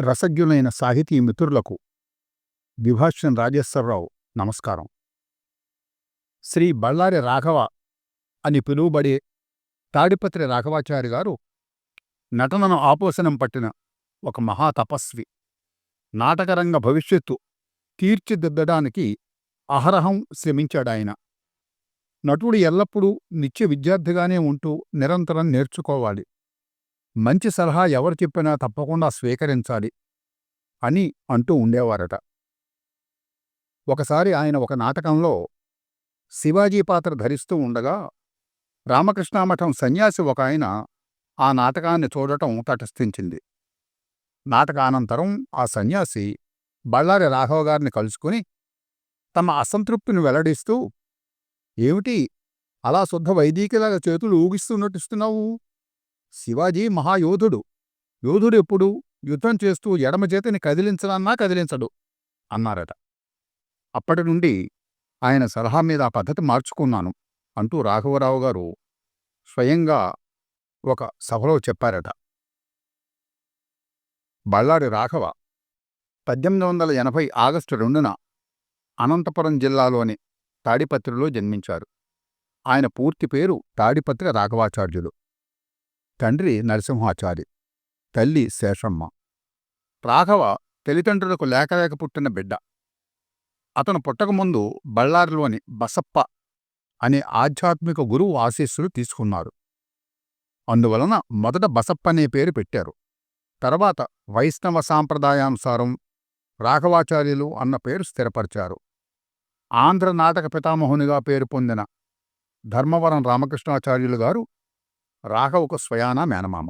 రసజ్ఞులైన సాహితీ మిత్రులకు విభాష్యం రాజేశ్వరరావు నమస్కారం. శ్రీ బళ్ళారి రాఘవ అని పిలువబడే తాడిపత్రి రాఘవాచారి గారు నటనను ఆపోసనం పట్టిన ఒక మహాతపస్వి నాటకరంగ భవిష్యత్తు తీర్చిదిద్దడానికి అహరహం శ్రమించాడాయన. నటుడు ఎల్లప్పుడూ నిత్య విద్యార్థిగానే ఉంటూ నిరంతరం నేర్చుకోవాలి. మంచి సలహా ఎవరు చెప్పినా తప్పకుండా స్వీకరించాలి అని అంటూ ఉండేవారట. ఒకసారి ఆయన ఒక నాటకంలో శివాజీ పాత్ర ధరిస్తూ ఉండగా రామకృష్ణామఠం సన్యాసి ఒక ఆయన ఆ నాటకాన్ని చూడటం తటస్థించింది. నాటకానంతరం ఆ సన్యాసి బళ్ళారి రాఘవ గారిని కలుసుకుని తమ అసంతృప్తిని వెల్లడిస్తూ ఏమిటి? అలా శుద్ధ వైదికలాగా చేతులు ఊగిస్తున్నట్టిస్తున్నావు శివాజీ మహాయోధుడు. యోధుడెప్పుడూ యుద్ధం చేస్తూ ఎడమ చేతిని కదిలించనన్నా కదిలించడు అన్నారట. అప్పటి నుండి ఆయన సలహా మీద ఆ పద్ధతి మార్చుకున్నాను అంటూ రాఘవరావు గారు స్వయంగా ఒక సభలో చెప్పారట. బళ్ళారి రాఘవ పద్దెనిమిది వందల ఎనభై ఆగస్టు రెండున అనంతపురం జిల్లాలోని తాడిపత్రిలో జన్మించారు. ఆయన పూర్తి పేరు తాడిపత్రి రాఘవాచార్యులు. తండ్రి నరసింహాచారి తల్లి శేషమ్మ. రాఘవ తల్లిదండ్రులకు లేకలేక పుట్టిన బిడ్డ. అతను పుట్టకముందు బళ్ళారిలోని బసప్ప అనే ఆధ్యాత్మిక గురువు ఆశీస్సులు తీసుకున్నారు. అందువలన మొదట బసప్ప అనే పేరు పెట్టారు. తర్వాత వైష్ణవ సాంప్రదాయానుసారం రాఘవాచార్యులు అన్న పేరు స్థిరపరిచారు. ఆంధ్ర నాటక పితామహునిగా పేరు పొందిన ధర్మవరం రామకృష్ణాచార్యులు గారు రాఘవకు స్వయానా మేనమామ.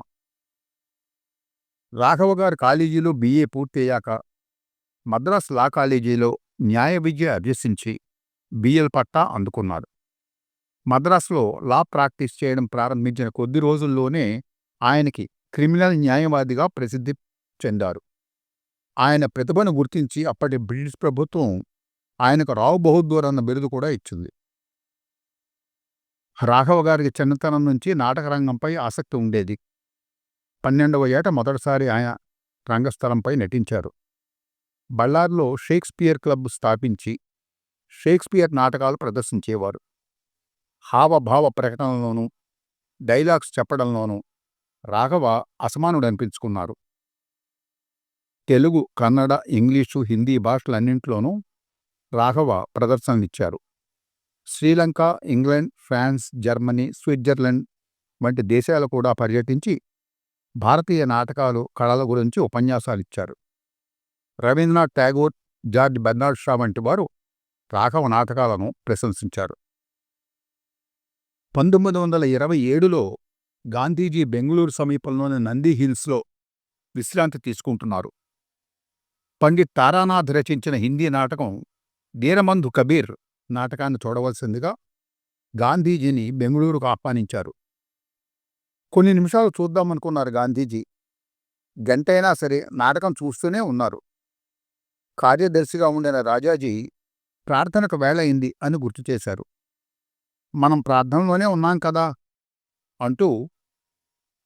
రాఘవ గారు కాలేజీలో బిఏ పూర్తయ్యాక మద్రాస్ లా కాలేజీలో న్యాయ విద్య అభ్యసించి బిఎల్ పట్టా అందుకున్నారు. మద్రాసులో లా ప్రాక్టీస్ చేయడం ప్రారంభించిన కొద్ది రోజుల్లోనే ఆయనకి క్రిమినల్ న్యాయవాదిగా ప్రసిద్ధి చెందారు. ఆయన ప్రతిభను గుర్తించి అప్పటి బ్రిటిష్ ప్రభుత్వం ఆయనకు రావు బహదూర్ అన్న బిరుదు కూడా ఇచ్చింది. రాఘవ గారికి చిన్నతనం నుంచి నాటకరంగంపై ఆసక్తి ఉండేది. పన్నెండవ ఏట మొదటిసారి ఆయన రంగస్థలంపై నటించారు. బళ్ళార్లో షేక్స్పియర్ క్లబ్ స్థాపించి షేక్స్పియర్ నాటకాలు ప్రదర్శించేవారు. హావభావ ప్రకటనలోనూ డైలాగ్స్ చెప్పడంలోనూ రాఘవ అసమానుడనిపించుకున్నారు. తెలుగు కన్నడ ఇంగ్లీషు హిందీ భాషలన్నింటిలోనూ రాఘవ ప్రదర్శనలిచ్చారు. Sri Lanka England France Germany Switzerland వంటి దేశాలు కూడా పర్యటించి భారతీయ నాటకాలు కళల గురించి ఉపన్యాసాలిచ్చారు రవీంద్రనాథ్ ఠాగూర్ జార్జ్ బెర్నాడ్ షా వంటి వారు రాఘవ నాటకాలను ప్రశంసించారు. పంతొమ్మిది వందల ఇరవై ఏడులో గాంధీజీ బెంగళూరు సమీపంలోని నంది హిల్స్లో విశ్రాంతి తీసుకుంటున్నారు. పండిత్ తారానాథ్ రచించిన హిందీ నాటకం దీనమంధు కబీర్ నాటకాన్ని చూడవలసిందిగా గాంధీజీని బెంగళూరుకు ఆహ్వానించారు. కొన్ని నిమిషాలు చూద్దామనుకున్నారు గాంధీజీ. గంటైనా సరే నాటకం చూస్తూనే ఉన్నారు. కార్యదర్శిగా ఉండిన రాజాజీ ప్రార్థనకు వేళయింది అని గుర్తు చేశారు. మనం ప్రార్థనలోనే ఉన్నాం కదా అంటూ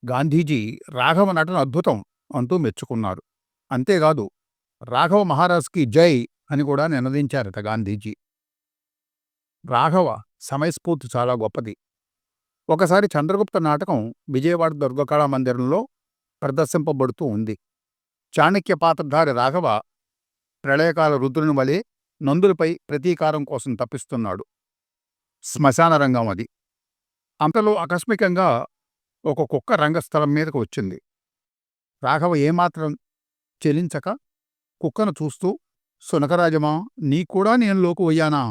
గాంధీజీ రాఘవ నటన అద్భుతం అంటూ మెచ్చుకున్నారు. అంతేకాదు రాఘవ మహారాజ్కి జై అని కూడా నినదించారట గాంధీజీ. రాఘవ సమయస్ఫూర్తి చాలా గొప్పది. ఒకసారి చంద్రగుప్త నాటకం విజయవాడ దుర్గకళా మందిరంలో ప్రదర్శింపబడుతూ ఉంది. చాణక్య పాత్రధారి రాఘవ ప్రళయకాల రుద్రుని వలె నందులపై ప్రతీకారం కోసం తప్పిస్తున్నాడు. శ్మశాన రంగం అది. అంతలో ఆకస్మికంగా ఒక కుక్క రంగస్థలం మీదకు వచ్చింది. రాఘవ ఏమాత్రం చెలించక కుక్కను చూస్తూ సునకరాజమా నీ కూడా నేను లోకు పోయానా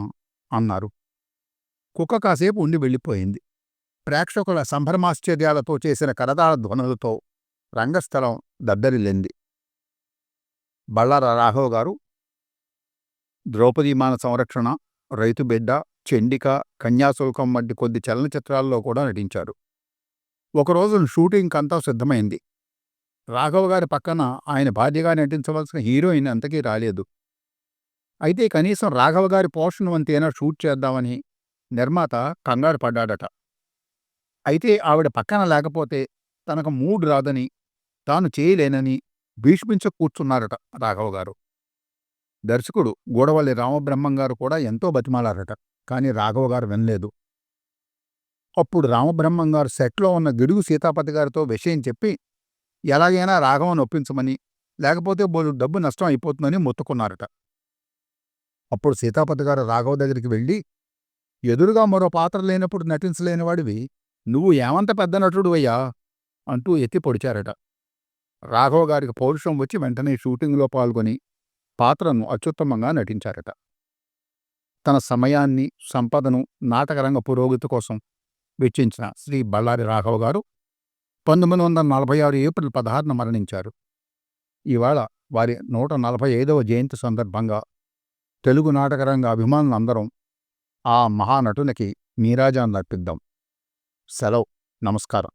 అన్నారు. కుక్క కాసేపు ఉండి వెళ్ళిపోయింది. ప్రేక్షకుల సంభ్రమాశ్చర్యాలతో చేసిన కరదాళ ధ్వనులతో రంగస్థలం దద్దరిల్లింది. బళ్ళార రాఘవ గారు ద్రౌపదీమాన సంరక్షణ రైతుబిడ్డ చెండిక కన్యాశుల్కం వంటి కొద్ది చలనచిత్రాల్లో కూడా నటించారు. ఒకరోజు షూటింగ్కంతా సిద్ధమైంది. రాఘవ గారి పక్కన ఆయన భార్యగా నటించవలసిన హీరోయిన్ అంతకీ రాలేదు. అయితే కనీసం రాఘవ గారి పోషణ వంతైనా షూట్ చేద్దామని నిర్మాత కంగారు పడ్డాడట. అయితే ఆవిడ పక్కన లేకపోతే తనకు మూడ్ రాదని తాను చేయలేనని భీష్మించ కూర్చున్నారట రాఘవ గారు. దర్శకుడు గూడవల్లి రామబ్రహ్మం గారు కూడా ఎంతో బతిమాలారట కానీ రాఘవ గారు వినలేదు. అప్పుడు రామబ్రహ్మం గారు సెట్లో ఉన్న గిడుగు సీతాపతి గారితో విషయం చెప్పి ఎలాగైనా రాఘవను ఒప్పించమని లేకపోతే బోలు డబ్బు నష్టం అయిపోతుందని మొత్తుకున్నారట. అప్పుడు సీతాపతి గారు రాఘవ దగ్గరికి వెళ్ళి ఎదురుగా మరో పాత్ర లేనప్పుడు నటించలేనివాడివి. నువ్వు ఏమంత పెద్ద నటుడు అయ్యా అంటూ ఎత్తి పొడిచారట. రాఘవ గారికి పౌరుషం వచ్చి వెంటనే షూటింగ్లో పాల్గొని పాత్రను అత్యుత్తమంగా నటించారట. తన సమయాన్ని సంపదను నాటకరంగ పురోగతి కోసం వెచ్చించిన శ్రీ బళ్ళారి రాఘవ గారు పంతొమ్మిది వందల నలభై ఆరు ఏప్రిల్ పదహారున మరణించారు. ఇవాళ వారి నూట నలభై ఐదవ జయంతి సందర్భంగా తెలుగు నాటకరంగ అభిమానులందరం ఆ మహానటునికి నీరాజాన్ని అర్పిద్దాం. సెలవు. నమస్కారం.